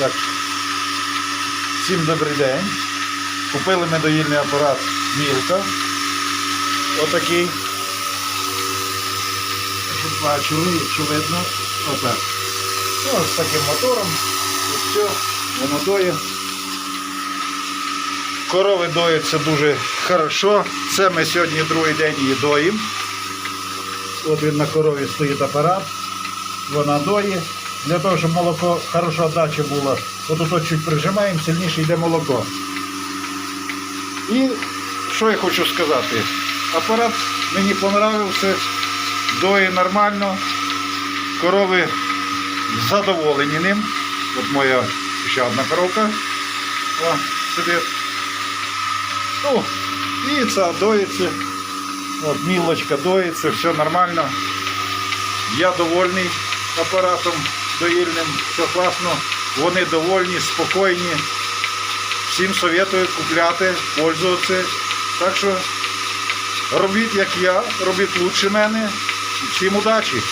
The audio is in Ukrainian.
Так. Всім добрий день. Купили ми доїльний апарат Мілка. Отакий. Щоб бачили, якщо. Отак. Ну, з таким мотором. І все, воно доє. Корови доються дуже хорошо. Це ми сьогодні другий день її доїмо. От він на корові стоїть апарат, вона доє. Для того, щоб молоко хороша дача була, от тут чуть прижимаємо, сильніше йде молоко. І що я хочу сказати? Апарат мені понравився, доє нормально, корови задоволені ним. От моя ще одна коровка. О, сидить. Ну, і це доїться. От мілочка доїться, все нормально. Я довольний апаратом доїльним, все класно. Вони довольні, спокійні. Всім советую купляти, пользуватися. Так що робіть як я, робіть лучше мене. Всім удачі!